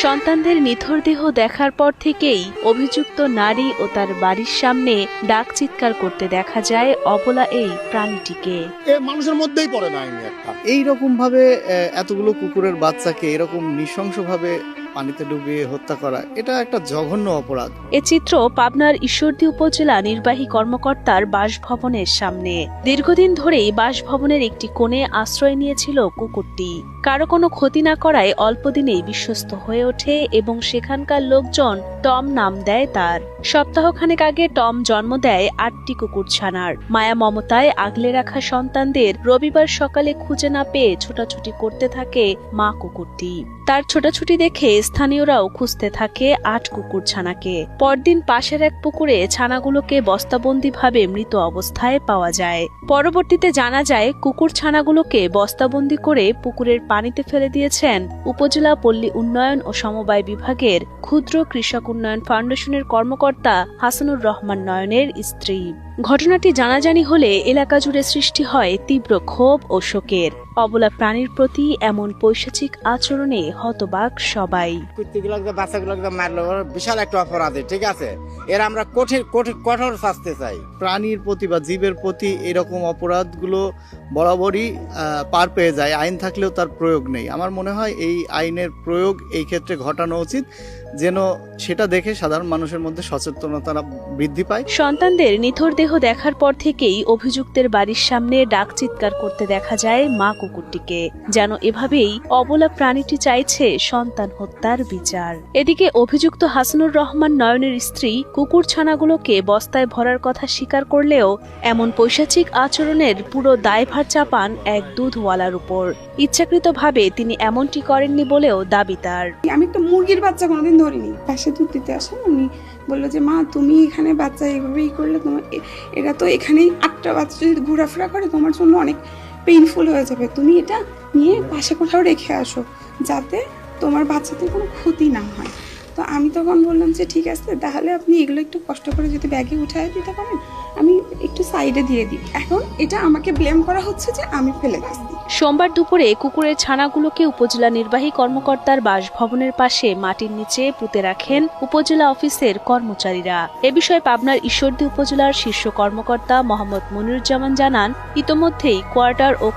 সন্তানদের নিথর দেহ দেখার পর থেকেই অভিযুক্ত নারী ও তার বাড়ির সামনে ডাক চিৎকার করতে দেখা যায় অবলা এই প্রাণীটিকে। মানুষের মধ্যেই পড়ে না এইরকম একটা। এই রকম ভাবে আহ, এতগুলো কুকুরের বাচ্চাকে এরকম নৃশংসভাবে পানিতে ডুবিয়ে হত্যা করা, এটা একটা জঘন্য অপরাধ। এ চিত্র পাবনার ঈশ্বরদী উপজেলা নির্বাহী কর্মকর্তার বাসভবনের সামনে। দীর্ঘদিন ধরেই বাসভবনের একটি কোণে আশ্রয় নিয়েছিল কুকুরটি। কারও কোনো ক্ষতি না করায় অল্প দিনেই বিশ্বস্ত হয়ে ওঠে এবং সেখানকার লোকজন টম নাম দেয় তার। সপ্তাহখানেক আগে টম জন্ম দেয় আটটি কুকুর ছানার। মায়া মমতায় আগলে রাখা সন্তানদের রবিবার সকালে খুঁজে না পেয়ে ছোটাছুটি করতে থাকে মা কুকুরটি। তার ছোটাছুটি দেখে স্থানীয়রাও খুঁজতে থাকে আট কুকুর ছানাকে। পরদিন পাশের এক পুকুরে ছানাগুলোকে বস্তাবন্দিভাবে মৃত অবস্থায় পাওয়া যায়। পরবর্তীতে জানা যায়, কুকুর ছানাগুলোকে বস্তাবন্দি করে পুকুরের পানিতে ফেলে দিয়েছেন উপজেলা পল্লী উন্নয়ন ও সমবায় বিভাগের ক্ষুদ্র কৃষক উন্নয়ন ফাউন্ডেশনের কর্মকর্তা হাসানুর রহমান নয়নের স্ত্রী। ঘটনাটি জানাজানি হলে এলাকা জুড়ে সৃষ্টি হয় তীব্র ক্ষোভ ও শোকের। অবলা প্রাণীর প্রতি এমন পৈশাচিক আচরণে হতবাক সবাই। কুত্তিগুলোকে বাচ্চাগুলোকে মারলো বিশাল একটা অপরাধী ঠিক আছে? এর আমরা কঠিন কঠিন কঠোর শাস্তি চাই। প্রাণীর প্রতি বা জীবের প্রতি এরকম অপরাধগুলো বরাবরই পার পেয়ে যায়। আইন থাকলেও তার প্রয়োগ নেই। আমার মনে হয় এই আইনের প্রয়োগ এই ক্ষেত্রে ঘটানো উচিত যেন সেটা দেখে সাধারণ মানুষের মধ্যে সচেতনতা বৃদ্ধি পায়। সন্তানদের নিথর দেহ দেখার পর থেকেই অভিযুক্তের বাড়ির সামনে ডাক চিৎকার করতে দেখা যায় মা কুকুরটিকে যেন এভাবেই অবলা প্রাণীটি চাইছে সন্তান হত্যার বিচার। এদিকে অভিযুক্ত হাসানুর রহমান নয়নের স্ত্রী কুকুর ছানাগুলোকে বস্তায় ভরার কথা স্বীকার করলেও এমন পৈশাচিক আচরণের পুরো দায়ভার চাপান এক দুধওয়ালার উপর। ইচ্ছাকৃতভাবে তিনি এমনটি করেননি বলেও দাবি তার। আমি একটা মুরগির বাচ্চা কোনোদিন ধরিনি। পাশে দুধ দিতে আসেন উনি বলল যে, মা, তুমি এখানে বাচ্চা এইভাবেই করলে তোমার এরা তো এখানেই আটটা বাচ্চা যদি ঘোরাফেরা করে, তোমার জন্য অনেক পেইনফুল হয়ে যাবে। তুমি এটা নিয়ে পাশে কোথাও রেখে আসো। যাতে তোমার বাচ্চাদের কোনো ক্ষতি না হয়। তো আমি তখন বললাম যে, ঠিক আছে, তাহলে আপনি এগুলো একটু কষ্ট করে যদি ব্যাগে উঠায় দিতে পারেন, আমি একটু সাইডে দিয়ে দিই। এখন এটা আমাকে ব্লেম করা হচ্ছে যে, আমি ফেলে গেছি সোমবার দুপুরে কুকুরের ছানাগুলোকে উপজেলা নির্বাহী কর্মকর্তার বাসভবনের পাশে মাটির নিচে পুঁতে রাখেন উপজেলা অফিসের কর্মচারীরা। এ বিষয়ে পাবনার ঈশ্বরদী উপজেলার শীর্ষ কর্মকর্তা মোহাম্মদ মনিরুজ্জামান জানান, ইতোমধ্যেই কোয়ার্টার ও